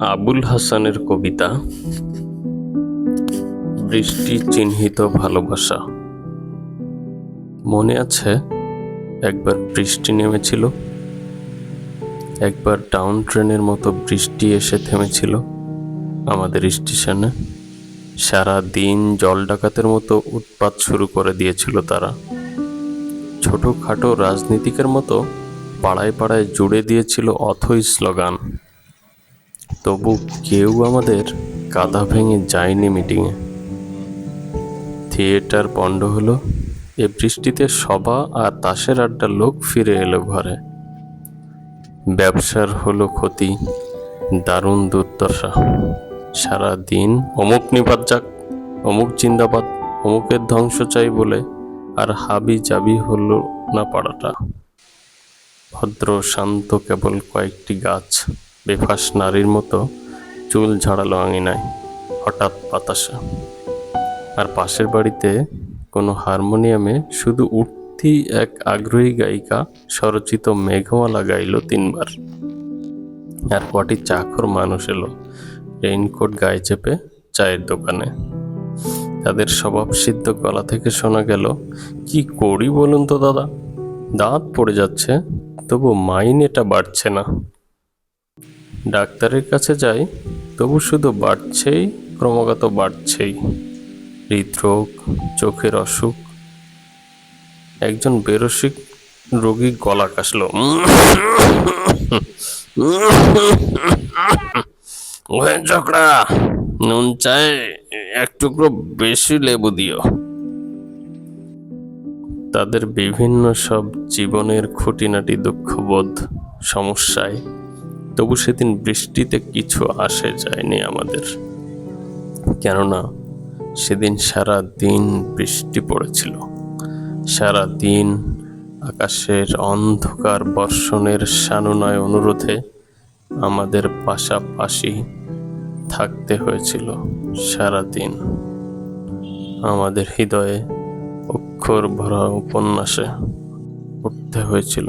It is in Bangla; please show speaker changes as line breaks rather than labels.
আবুল হাসানের কবিতা বৃষ্টি চিহ্নিত ভালোবাসা। মনে আছে, একবার বৃষ্টি নেমেছিল, একবার ডাউন ট্রেনের মতো বৃষ্টি এসে থেমেছিল আমাদের স্টেশনে। সারা দিন জল ডাকাতের মতো উৎপাত শুরু করে দিয়েছিল তারা। ছোটোখাটো রাজনীতিকের মতো পাড়ায় পাড়ায় জুড়ে দিয়েছিল অথই স্লোগান। তবু কেউ আমাদের কাদা ভেঙে যায়নি মিটিংয়ে। থিয়েটার বন্ধ হলো, এ বৃষ্টিতে সভা আর তাসের আড্ডা লোক ফিরে এলো ঘরে। ব্যবসার হলো ক্ষতি, দারুণ দুর্দশা। সারা দিন অমুক নিপাত যাক, অমুক জিন্দাবাদ, অমুকের ধ্বংস চাই বলে আর হাবি জাবি হলো না পাড়াটা। ভদ্র, শান্ত, কেবল কয়েকটি গাছ, বেফাস নারীর মতো, চুল ঝাড়ালো আঙিনায়, হঠাৎ বাতাসে আর পাশের বাড়িতে কোনো হারমোনিয়ামে শুধু উঠতি এক আগ্রহী গায়িকা, স্বরচিত মেঘমালা গাইল তিনবার। আর কটি চাকর মানুষ এলো, রেইনকোট গায়ে চেপে চায়ের দোকানে। তাদের স্বভাবসিদ্ধ গলা থেকে শোনা গেল, কি করি বলুন তো দাদা? দাঁত পড়ে যাচ্ছে। তবু মাইনেটা বাড়ছে না। ডাক্তারের কাছে যাই, তবু শুধু বাড়ছেই, ক্রমাগত বাড়ছেই। হৃদরোগ, চোখের অসুখ। একজন বেরসিক রোগী গলা কাশল। ওহে চকরা নুন চায় এক টুকরো বেশি লেবু দিও। তাদের বিভিন্ন সব জীবনের খুঁটিনাটি দুঃখবোধ সমস্যায়। তবু সেদিন বৃষ্টিতে কিছু আসে যায়নি আমাদের। কেননা সেদিন সারা দিন বৃষ্টি পড়েছিল। সারা দিন আকাশের অন্ধকার বর্ষণের সানুনয় অনুরোধে আমাদের পাশাপাশি থাকতে হয়েছিল সারা দিন। আমাদের হৃদয়ে অক্ষর ভরা উপন্যাসে উঠতে হয়েছিল।